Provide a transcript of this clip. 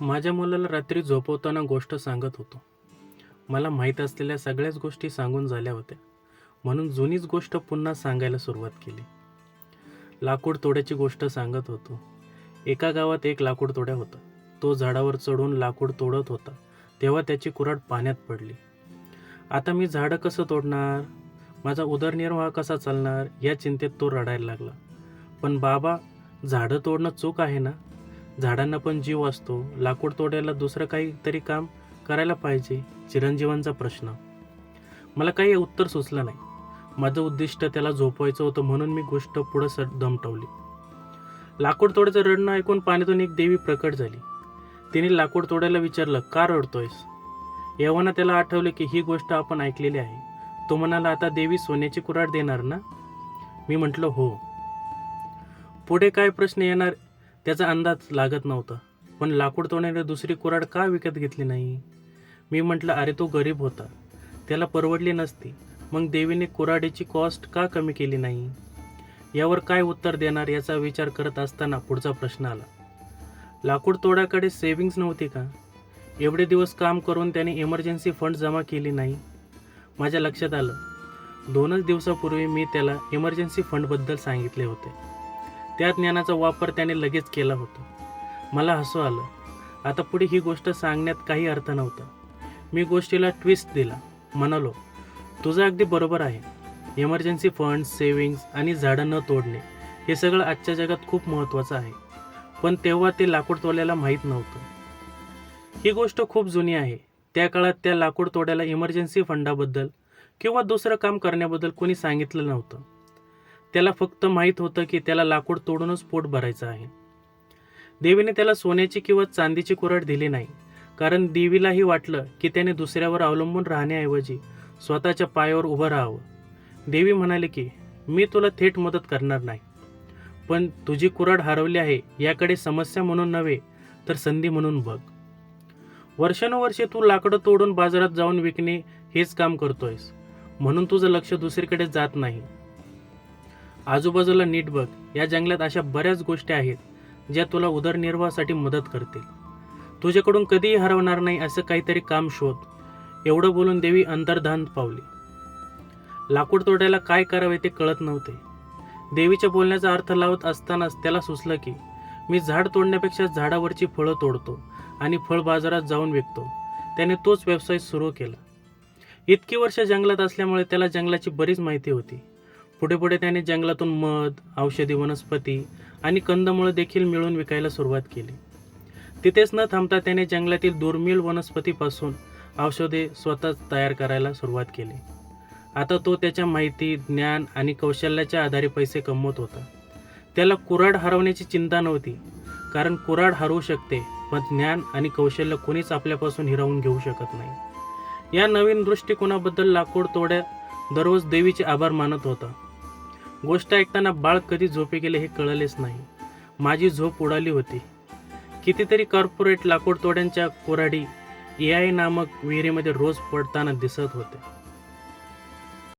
माझ्या मुलाला रात्री झोपवताना गोष्ट सांगत होतो. मला माहीत असलेल्या सगळ्याच गोष्टी सांगून झाल्या होत्या. म्हणून जुनीच गोष्ट पुन्हा सांगायला सुरुवात केली. लाकूड तोड्याची गोष्ट सांगत होतो. एका गावात एक लाकूड तोड्या होता. तो झाडावर चढून लाकूड तोडत होता. तेव्हा त्याची कुऱ्हाड पाण्यात पडली. आता मी झाडं कसं तोडणार? माझा उदरनिर्वाह कसा चालणार? या चिंतेत तो रडायला लागला. पण बाबा झाडं तोडणं चूक आहे ना? झाडांना पण जीव असतो. लाकूड तोड्याला दुसरं काहीतरी काम करायला पाहिजे चिरंजीवांचा प्रश्न. मला काही उत्तर सुचलं नाही. माझं उद्दिष्ट त्याला झोपवायचं होतं म्हणून मी गोष्ट पुढं सर दमटवली. लाकूड तोड्याचं रडणं ऐकून पाण्यातून एक देवी प्रकट झाली. तिने लाकूड तोड्याला विचारलं का रडतोयस? येवाना त्याला आठवले की ही गोष्ट आपण ऐकलेली आहे. तो म्हणाला आता देवी सोन्याची कुऱ्हाड देणार ना? मी म्हटलं हो. पुढे काय प्रश्न येणार त्याचा अंदाज लागत नव्हता. पण लाकूड तोडणारी दुसरी कुऱ्हाड का विकत घेतली नाही? मी म्हटलं अरे तो गरीब होता. त्याला परवडली नसती. मग देवीने कुऱ्हाडीची कॉस्ट का कमी केली नाही? यावर काय उत्तर देणार याचा विचार करत असताना पुढचा प्रश्न आला. लाकूड तोडाकडे सेव्हिंग्स नव्हती का? एवढे दिवस काम करून त्याने इमर्जन्सी फंड जमा केली नाही? माझ्या लक्षात आलं. दोनच दिवसापूर्वी मी त्याला इमर्जन्सी फंडबद्दल सांगितले होते. त्या ज्ञानाचा वापर त्याने लगेच केला होता. मला हसू आलं. आता पुढे ही गोष्ट सांगण्यात काही अर्थ नव्हता. मी गोष्टीला ट्विस्ट दिला. म्हणालो तुझं अगदी बरोबर आहे. इमर्जन्सी फंड्स सेव्हिंग्स आणि झाडं न तोडणे हे सगळं आजच्या जगात खूप महत्त्वाचं आहे. पण तेव्हा ते लाकूड तोड्याला माहीत नव्हतं. ही गोष्ट खूप जुनी आहे. त्या काळात त्या लाकूड तोड्याला इमर्जन्सी फंडाबद्दल किंवा दुसरं काम करण्याबद्दल कोणी सांगितलं नव्हतं. त्याला फक्त माहीत होतं की त्याला लाकूड तोडूनच पोट भरायचं आहे. देवीने त्याला सोन्याची किंवा चांदीची कुऱ्हाड दिली नाही कारण देवीलाही वाटलं की त्याने दुसऱ्यावर अवलंबून राहण्याऐवजी स्वतःच्या पायावर उभं राहावं. देवी म्हणाले की मी तुला थेट मदत करणार नाही पण तुझी कुऱ्हाड हरवली आहे याकडे समस्या म्हणून नव्हे तर संधी म्हणून बघ. वर्षानुवर्षे तू लाकडं तोडून बाजारात जाऊन विकणे हेच काम करतोयस म्हणून तुझं लक्ष दुसरीकडे जात नाही. आजूबाजूला नीट बघ. या जंगलात अशा बऱ्याच गोष्टी आहेत ज्या तुला उदरनिर्वाहासाठी मदत करतील. तुझ्याकडून कधीही हरवणार नाही असं काहीतरी काम शोध. एवढं बोलून देवी अंतर्धान पावली. लाकूड तोडायला काय करावे ते कळत नव्हते. देवीच्या बोलण्याचा अर्थ लावत असतानाच त्याला सुचलं की मी झाड तोडण्यापेक्षा झाडावरची फळं तोडतो आणि फळ बाजारात जाऊन विकतो. त्याने तोच व्यवसाय सुरू केला. इतकी वर्ष जंगलात असल्यामुळे त्याला जंगलाची बरीच माहिती होती. पुढे पुढे त्याने जंगलातून मध औषधी वनस्पती आणि कंदमुळं देखील मिळून विकायला सुरुवात केली. तिथेच न थांबता त्याने जंगलातील दुर्मिळ वनस्पतीपासून औषधे स्वतःच तयार करायला सुरुवात केली. आता तो त्याच्या माहिती ज्ञान आणि कौशल्याच्या आधारे पैसे कमवत होता. त्याला कुऱ्हाड हरवण्याची चिंता नव्हती कारण कुऱ्हाड हरवू शकते पण ज्ञान आणि कौशल्य कोणीच आपल्यापासून हिरावून घेऊ शकत नाही. या नवीन दृष्टिकोनाबद्दल लाकूड तोड्या दररोज देवीचे आभार मानत होता. गोष्ट ऐकताना बाळ कधी झोपे गेले हे कळलेच नाही. माझी झोप उडाली होती. कितीतरी कॉर्पोरेट लाकूडतोड्यांच्या कोराडी ए आय नामक विहिरीमध्ये रोज पडताना दिसत होते.